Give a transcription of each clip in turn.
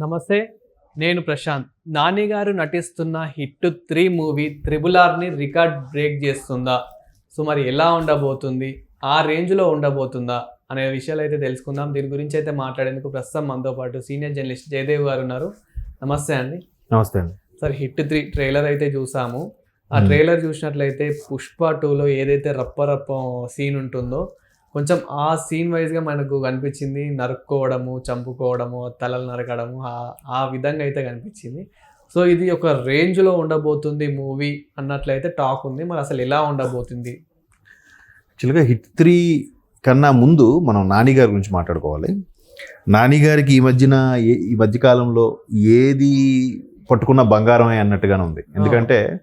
నమస్తే నేను ప్రశాంత్. నాని గారు నటిస్తున్న హిట్ త్రీ మూవీ త్రిబుల్ ఆర్ని రికార్డ్ బ్రేక్ చేస్తుందా? సో మరి ఎలా ఉండబోతుంది? ఆ రేంజ్లో ఉండబోతుందా? అనే విషయాలు అయితే తెలుసుకుందాం. దీని గురించి అయితే మాట్లాడేందుకు ప్రస్తుతం మనతో పాటు సీనియర్ జర్నలిస్ట్ జయదేవ్ గారు ఉన్నారు. నమస్తే అండి. నమస్తే అండి. సార్ హిట్ త్రీ ట్రైలర్ అయితే చూసాము. ఆ. ట్రైలర్ చూసినట్లయితే పుష్ప టూలో ఏదైతే రప్ప రప్ప సీన్ ఉంటుందో కొంచెం ఆ సీన్ వైజ్గా మనకు కనిపించింది నరుక్కోవడము చంపుకోవడము తలలు నరకడము ఆ- విధంగా అయితే కనిపించింది. సో ఇది ఒక రేంజ్లో ఉండబోతుంది మూవీ అన్నట్లయితే టాక్ ఉంది. మరి అసలు ఎలా ఉండబోతుంది? యాక్చువల్గా హిట్ త్రీ కన్నా ముందు మనం నాని గారి గురించి మాట్లాడుకోవాలి. నాని గారికి ఈ మధ్యన ఈ మధ్యకాలంలో ఏది పట్టుకున్న బంగారమే అన్నట్టుగానే ఉంది. ఎందుకంటే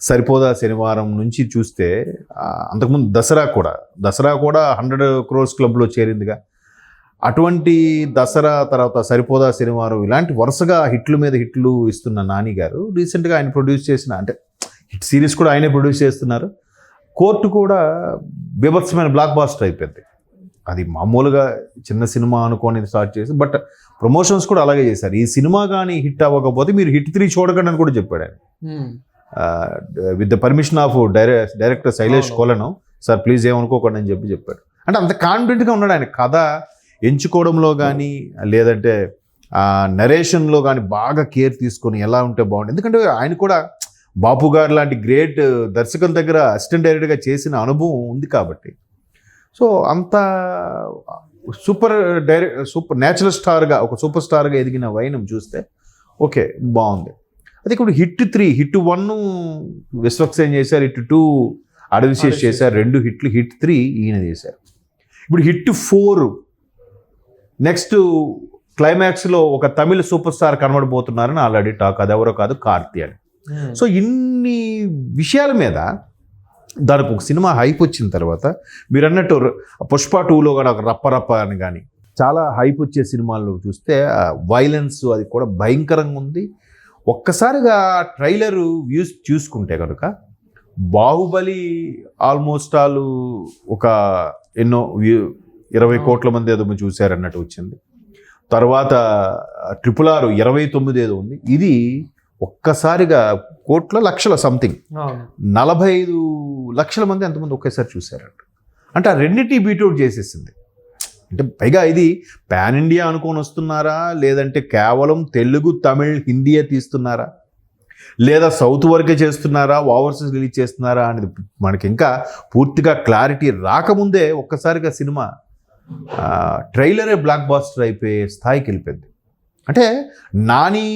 సరిపోదా శనివారం నుంచి చూస్తే అంతకుముందు దసరా కూడా దసరా కూడా హండ్రెడ్ క్రోర్స్ క్లబ్లో చేరిందిగా. అటువంటి దసరా తర్వాత సరిపోదా శనివారం ఇలాంటి వరుసగా హిట్లు మీద హిట్లు ఇస్తున్న నాని గారు రీసెంట్గా ఆయన ప్రొడ్యూస్ చేసిన అంటే హిట్ సిరీస్ కూడా ఆయనే ప్రొడ్యూస్ చేస్తున్నారు. కోర్టు కూడా బీభత్సమైన బ్లాక్ బాస్టర్ అయిపోయింది. అది మామూలుగా చిన్న సినిమా అనుకొని స్టార్ట్ చేసి బట్ ప్రమోషన్స్ కూడా అలాగే చేశారు. ఈ సినిమా కానీ హిట్ అవ్వకపోతే మీరు హిట్ త్రీ చూడకండి అని కూడా చెప్పాడు ఆయన. With the permission of డైరె director Sailesh. Kolanu sir please ఏమనుకోకండి అని చెప్పి చెప్పాడు. అంటే అంత కాన్ఫిడెంట్గా ఉన్నాడు ఆయన. కథ ఎంచుకోవడంలో కానీ లేదంటే నరేషన్లో కానీ బాగా కేర్ తీసుకొని ఎలా ఉంటే బాగుంటుంది ఎందుకంటే ఆయన కూడా బాపు గారు లాంటి గ్రేట్ దర్శకుల దగ్గర అసిస్టెంట్ డైరెక్టర్గా చేసిన అనుభవం ఉంది కాబట్టి. సో అంత సూపర్ డైరెక్ట్ సూపర్ న్యాచురల్ స్టార్గా ఒక సూపర్ స్టార్గా ఎదిగిన వైనం చూస్తే ఓకే బాగుంది. అది ఇప్పుడు hit three hit one Vishwaksen చేశారు హిట్ టూ అడవిశేష్. చేశారు రెండు హిట్లు హిట్ త్రీ ఈయన చేశారు ఇప్పుడు హిట్ ఫోర్ నెక్స్ట్ క్లైమాక్స్లో ఒక తమిళ సూపర్ స్టార్ కనబడబోతున్నారని ఆల్రెడీ టాక్ అది ఎవరో కాదు కార్తీ అని Hmm. సో ఇన్ని విషయాల మీద దానికి ఒక సినిమా హైప్ వచ్చిన తర్వాత మీరు అన్నట్టు పుష్ప టూలో కూడా ఒక రప్ప రప్ప అని కానీ చాలా హైప్ వచ్చే సినిమాల్లో చూస్తే వైలెన్స్ అది కూడా భయంకరంగా ఉంది ఒక్కసారిగా ట్రైలర్ వ్యూస్ చూసుకుంటే కనుక బాహుబలి ఆల్మోస్ట్ ఆల్ ఒక ఎన్నో వ్యూ ఇరవై కోట్ల మంది ఏదో చూశారన్నట్టు వచ్చింది. తర్వాత ట్రిపుల్ ఆర్ ఇరవై తొమ్మిది ఏదో ఉంది. ఇది ఒక్కసారిగా కోట్ల లక్షల సంథింగ్. నలభై ఐదు లక్షల మంది ఎంతమంది ఒకేసారి చూశారంట. అంటే ఆ రెండింటి బీట్అవుట్ చేసేసింది. అంటే పైగా ఇది పాన్ ఇండియా అనుకొని వస్తున్నారా? లేదంటే కేవలం తెలుగు తమిళ్ హిందీయే తీస్తున్నారా? లేదా సౌత్ వరకే చేస్తున్నారా? ఓవర్సీస్ రిలీజ్ చేస్తున్నారా? అనేది మనకి ఇంకా పూర్తిగా క్లారిటీ రాకముందే ఒక్కసారిగా సినిమా ట్రైలరే బ్లాక్ బాస్టర్ అయిపోయే స్థాయికి వెళ్ళిపోయింది. అంటే నాని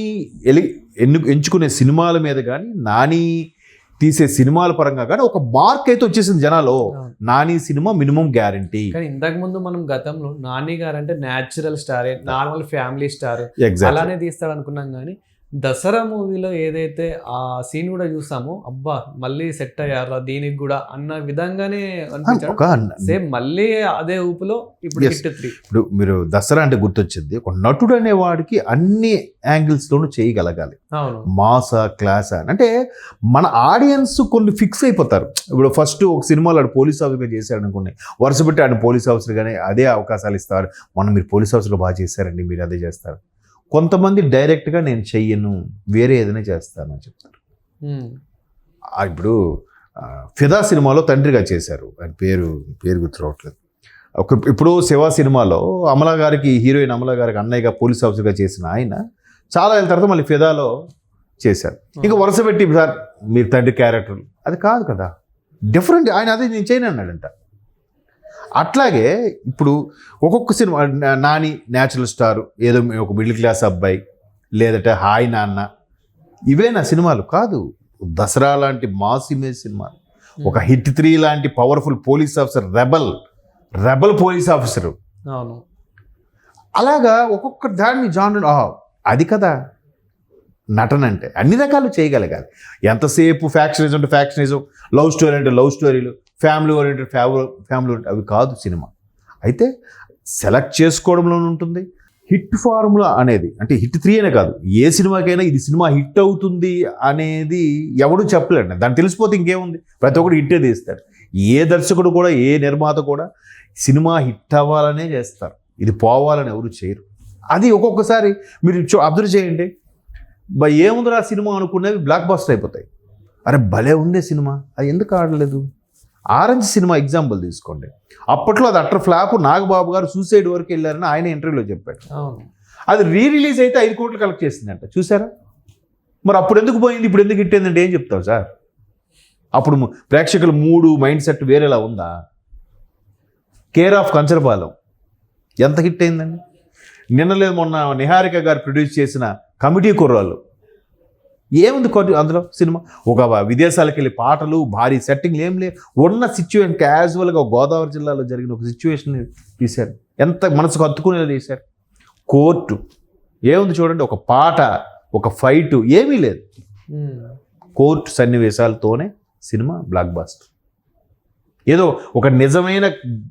ఎలి ఎన్ను ఎంచుకునే సినిమాల మీద కానీ నాని తీసే సినిమాల పరంగా కానీ ఒక మార్క్ అయితే వచ్చేసింది జనాలు. Nani cinema minimum guarantee. కానీ ఇంతకు ముందు మనం గతంలో నాని గారు అంటే natural star normal family star అలానే తీస్తాడు అనుకున్నాం కానీ దసరా మూవీలో ఏదైతే ఆ సీన్ కూడా చూసామో అబ్బా మళ్ళీ సెట్ అయ్యారా దీనికి కూడా అన్న విధంగానే సేమ్ మళ్ళీ అదే ఊపులో ఇప్పుడు ఇప్పుడు మీరు దసరా అంటే గుర్తొచ్చింది ఒక నటుడు అనేవాడికి అన్ని యాంగిల్స్లోనూ చేయగలగాలి. అవును. మాసా క్లాసా అని. అంటే మన ఆడియన్స్ కొన్ని ఫిక్స్ అయిపోతారు. ఇప్పుడు ఫస్ట్ ఒక సినిమాలో ఆడు పోలీస్ ఆఫీసర్గా చేశాడు అనుకోండి వరుస పెట్టి ఆయన పోలీస్ ఆఫీసర్గానే అదే అవకాశాలు ఇస్తారు. మనం మీరు పోలీస్ ఆఫీసర్గా బాగా చేశారండి మీరు అదే చేస్తారు. కొంతమంది డైరెక్ట్గా నేను చెయ్యను వేరే ఏదైనా చేస్తాను అని చెప్తారు. ఇప్పుడు ఫిదా సినిమాలో తండ్రిగా చేశారు. ఆయన పేరు పేరు గుర్తు రావట్లేదు ఒక ఇప్పుడు శివ సినిమాలో అమలా గారికి హీరోయిన్ అమలా గారికి అన్నయ్యగా పోలీస్ ఆఫీసర్గా చేసిన ఆయన చాలా ఏళ్ళ తర్వాత మళ్ళీ ఫిదాలో చేశారు. ఇంకా వరుస పెట్టి సార్ మీరు తండ్రి క్యారెక్టర్ అది కాదు కదా. డిఫరెంట్ ఆయన అదే నేను చేయను అన్నాడంట అట్లాగే ఇప్పుడు ఒక్కొక్క సినిమా నాని న్యాచురల్ స్టార్ ఏదో ఒక మిడిల్ క్లాస్ అబ్బాయి లేదంటే హాయ్ నాన్న ఇవే నా సినిమాలు? కాదు. దసరా లాంటి మాస్ ఇమేజ్ సినిమా ఒక హిట్ త్రీ లాంటి powerful police officer rebel rebel police officer అవును. అలాగా ఒక్కొక్క దాన్ని జాన్ అది కదా. నటన అంటే అన్ని రకాలు చేయగలగాలి. ఎంతసేపు ఫ్యాక్షనిజం అంటే ఫ్యాక్షనిజం లవ్ స్టోరీ అంటే లవ్ స్టోరీలు ఫ్యామిలీ ఓరియంటెడ్ ఫ్యామిలీ ఫ్యామిలీ అవి కాదు సినిమా. అయితే సెలెక్ట్ చేసుకోవడంలో ఉంటుంది. హిట్ ఫార్ములా అనేది అంటే హిట్ త్రీ అనే కాదు ఏ సినిమాకైనా ఇది సినిమా హిట్ అవుతుంది అనేది ఎవడు చెప్పలేడు. దాన్ని తెలిసిపోతే ఇంకేముంది? ప్రతి ఒక్కడు హిట్టే తీస్తాడు. ఏ దర్శకుడు కూడా ఏ నిర్మాత కూడా సినిమా హిట్ అవ్వాలనే చేస్తారు. ఇది పోవాలని ఎవరు చేయరు. అది ఒక్కొక్కసారి మీరు చూ అబ్జర్వ్ చేయండి. బా ఏముందిరా సినిమా అనుకునేవి బ్లాక్ బస్టర్ అయిపోతాయి. అరే భలే ఉందే సినిమా. అది ఎందుకు ఆడలేదు? ఆరెంజ్ సినిమా ఎగ్జాంపుల్ తీసుకోండి. అప్పట్లో అది అట్టర్ ఫ్లాప్. నాగబాబు గారు సూసైడ్ వరకు వెళ్ళారని ఆయన ఇంటర్వ్యూలో చెప్పాడు. అది రీ రిలీజ్ అయితే ఐదు కోట్లు కలెక్ట్ చేసిందంట. చూసారా? మరి అప్పుడు ఎందుకు పోయింది? ఇప్పుడు ఎందుకు హిట్ అయిందంటే ఏం చెప్తావు సార్? అప్పుడు ప్రేక్షకుల మూడు మైండ్ సెట్ వేరేలా ఉందా? కేర్ ఆఫ్ కంచరపాలెం ఎంత హిట్ అయిందండి? నిన్న లేదు మొన్న నిహారిక గారు ప్రొడ్యూస్ చేసిన కమిటీ కుర్రాళ్ళు ఏముంది కొద్ది అందులో సినిమా? ఒక విదేశాలకు వెళ్ళి పాటలు భారీ సెట్టింగ్లు ఏం లేవు ఉన్న సిచ్యువేషన్ క్యాజువల్గా గోదావరి జిల్లాలో జరిగిన ఒక సిచ్యువేషన్ తీశారు. ఎంత మనసుకు హత్తుకునేది తీశారు? కోర్టు. ఏముంది చూడండి ఒక పాట ఒక ఫైట్ ఏమీ లేదు. ఉమ్. కోర్టు సన్నివేశాలతోనే సినిమా బ్లాక్ బాస్టర్ ఏదో ఒక నిజమైన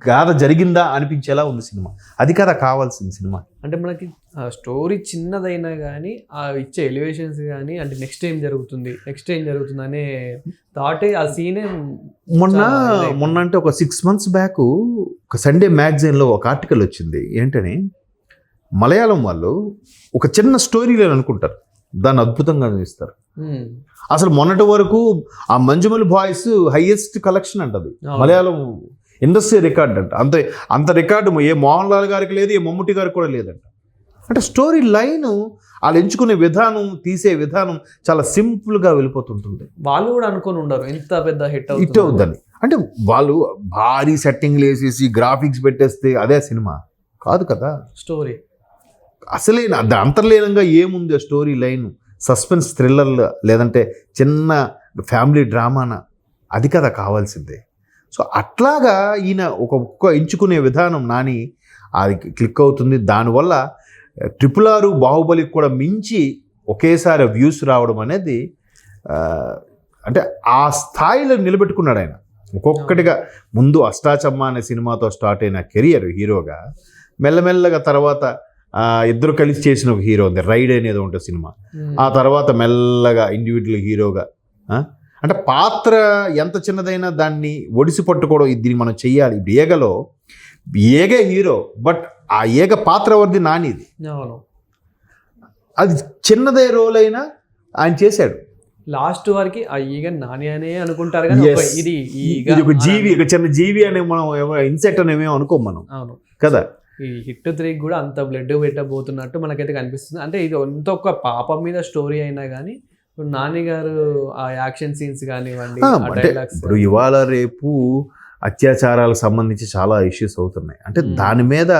గాథ జరిగిందా అనిపించేలా ఉంది సినిమా. అది కదా కావాల్సింది సినిమా. అంటే మనకి స్టోరీ చిన్నదైనా కానీ ఆ ఇచ్చే ఎలివేషన్స్ కానీ అంటే నెక్స్ట్ ఏం జరుగుతుంది నెక్స్ట్ ఏం జరుగుతుంది అనే థాటే ఆ సీనే మొన్న. మొన్న అంటే ఒక సిక్స్ మంత్స్ బ్యాక్ ఒక సండే మ్యాగజైన్లో ఒక ఆర్టికల్ వచ్చింది. ఏంటని? మలయాళం వాళ్ళు ఒక చిన్న స్టోరీ లేని అనుకుంటారు. దాన్ని అద్భుతంగా ఇస్తారు అసలు మొన్నటి వరకు ఆ మంజుమల్ బాయ్స్ హైయెస్ట్ కలెక్షన్ అంటది అవును. మలయాళం ఇండస్ట్రీ రికార్డ్ అంట. అంత అంత రికార్డు ఏ మోహన్ లాల్ గారికి లేదు ఏ మమ్ముటి గారికి కూడా లేదంట. అంటే స్టోరీ లైన్ వాళ్ళు ఎంచుకునే విధానం తీసే విధానం చాలా సింపుల్గా వెళ్ళిపోతుంటుంది. వాళ్ళు కూడా అనుకొని ఉండరు ఎంత పెద్ద హిట్ హిట్ అవుద్దని. అంటే వాళ్ళు భారీ సెట్టింగ్లు వేసేసి గ్రాఫిక్స్ పెట్టేస్తే అదే సినిమా. కాదు కదా. స్టోరీ. అసలే అది అంతర్లీనంగా ఏముంది ఆ స్టోరీ లైన్ సస్పెన్స్ థ్రిల్లర్ లేదంటే చిన్న ఫ్యామిలీ డ్రామాన అది కదా కావాల్సిందే. సో అట్లాగా ఈయన ఒక ఒక్క ఎంచుకునే విధానం నాని అది క్లిక్ అవుతుంది. దానివల్ల ట్రిపుల్ ఆరు బాహుబలికి కూడా మించి ఒకేసారి వ్యూస్ రావడం అనేది అంటే ఆ స్థాయిలో నిలబెట్టుకున్నాడు ఆయన. ఒక్కొక్కటిగా ముందు అష్టాచమ్మ అనే సినిమాతో స్టార్ట్ అయిన కెరియర్ హీరోగా మెల్లమెల్లగా తర్వాత ఇద్దరు కలిసి చేసిన ఒక హీరో ఉంది రైడ్ అనేది ఉంటుంది సినిమా. ఆ తర్వాత మెల్లగా ఇండివిజువల్ హీరోగా? అంటే పాత్ర ఎంత చిన్నదైనా దాన్ని ఒడిసి పట్టుకోవడం ఇది దీన్ని మనం చెయ్యాలి. ఇప్పుడు ఏగలో ఏగే హీరో బట్ ఆ ఏగ పాత్ర వరది నానిది అది చిన్నదే రోల్ అయినా ఆయన చేశాడు. లాస్ట్ వరకు ఆ ఈగ నాని అనే అనుకుంటారు కానీ ఇది ఒక జీవి ఒక చిన్న జీవి అనే మనం ఇన్సెక్ట్ అనేమో అనుకోం మనం. అవును. కదా? ఈ హిట్ త్రీ కూడా అంత బ్లడ్ పెట్టబోతున్నట్టు మనకైతే కనిపిస్తుంది అంటే ఇది ఎంత ఒక పాపం మీద స్టోరీ అయినా కానీ ఇప్పుడు నాని గారు ఆ యాక్షన్ సీన్స్ కానివ్వండి ఇప్పుడు ఇవాళ రేపు అత్యాచారాలకు సంబంధించి చాలా ఇష్యూస్ అవుతున్నాయి అంటే. దాని మీద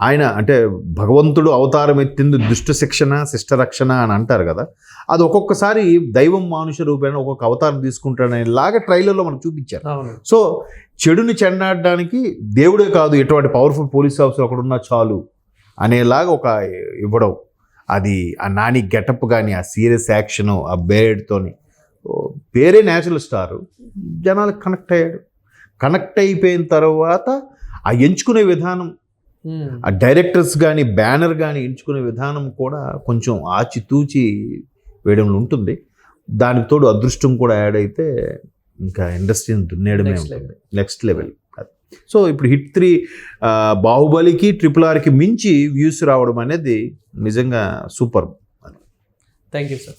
ఆయన అంటే భగవంతుడు అవతారం ఎత్తింది దుష్ట శిక్షణ శిష్ట రక్షణ అని అంటారు కదా. అది ఒక్కొక్కసారి దైవం మానుష రూపేణ ఒక్కొక్క అవతారం తీసుకుంటాడనే లాగా ట్రైలర్లో మనకు చూపించారు. సో చెడుని చెండాడడానికి దేవుడే కాదు ఎటువంటి పవర్ఫుల్ పోలీస్ ఆఫీసర్ ఒకడు ఉన్నా చాలు అనేలాగా ఒక ఇవ్వడం. అది ఆ నాని గెటప్ కానీ ఆ సీరియస్ యాక్షన్ ఆ బేడ్తోని. పేరే న్యాచురల్ స్టార్. జనాలకు కనెక్ట్ అయ్యాడు కనెక్ట్ అయిపోయిన తర్వాత ఆ ఎంచుకునే విధానం. ఆ డైరెక్టర్స్ కానీ బ్యానర్ కానీ ఎంచుకునే విధానం కూడా కొంచెం ఆచితూచి వేయడంలో ఉంటుంది. దానికి తోడు అదృష్టం కూడా యాడ్ అయితే ఇంకా ఇండస్ట్రీని దున్నేయడమే ఉంటుంది. నెక్స్ట్ లెవెల్ సో ఇప్పుడు హిట్ త్రీ బాహుబలికి ట్రిపుల్ ఆర్కి మించి వ్యూస్ రావడం అనేది నిజంగా సూపర్. Thank you sir